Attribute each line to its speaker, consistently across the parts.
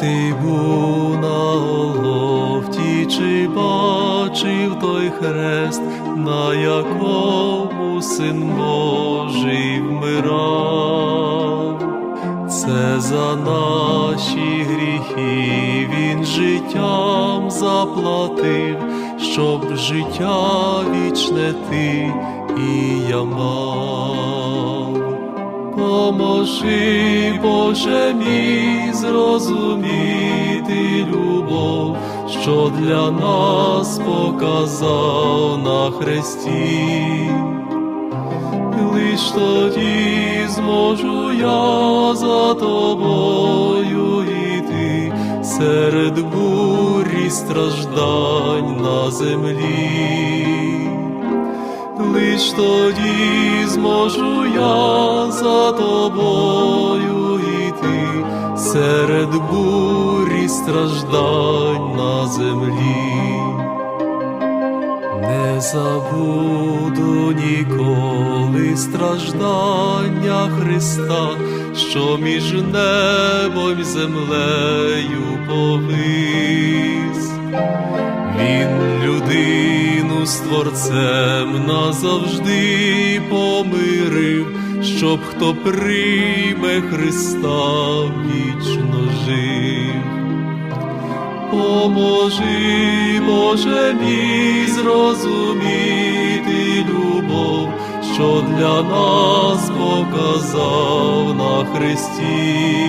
Speaker 1: ти був на Голгофті, чи бачив той хрест, на якому син Божий вмирав? Це за наші гріхи він життям заплатив, щоб життя вічне ти і я мав. Поможи, Боже мій, зрозуміти любов, що для нас показав на хресті. Лиш тоді зможу я за тобою йти серед бурі страждань на землі. Лиш тоді зможу я за тобою йти серед бурі страждань на землі. Не забуду ніколи страждання Христа, що між небом і землею повис. Він людину з Творцем назавжди помирив, щоб хто прийме Христа вічно жив. Поможи, Боже мій, зрозуміти любов, що для нас показав на Христі.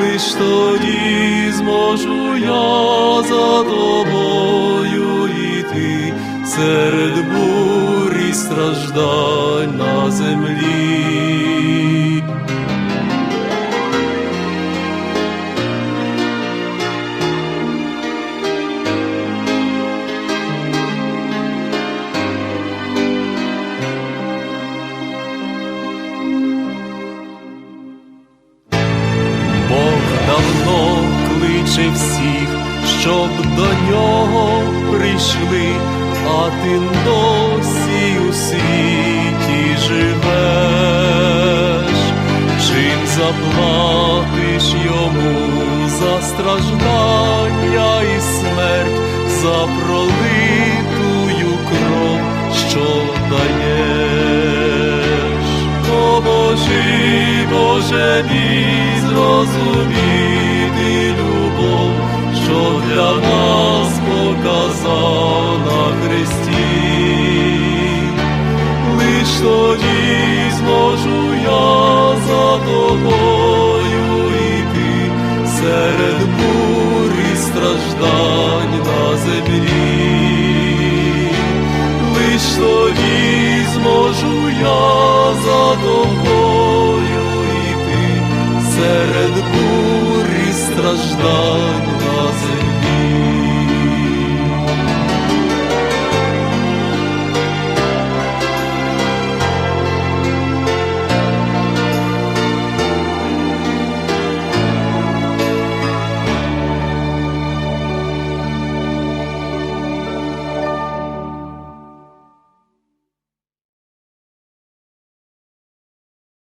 Speaker 1: Лиш тоді зможу я за тобою йти серед бурі страждань на землі. Бог давно кличе всіх, щоб до нього прийшли, а ти досі у світі живеш, чим заплатиш йому за страждання і смерть, за пролитую кров, що даєш. Поможи, Боже мій, зрозуміти показав на Христі. Лиш тоді зможу я за тобою йти серед бурі страждань на землі. Лиш тоді зможу я за тобою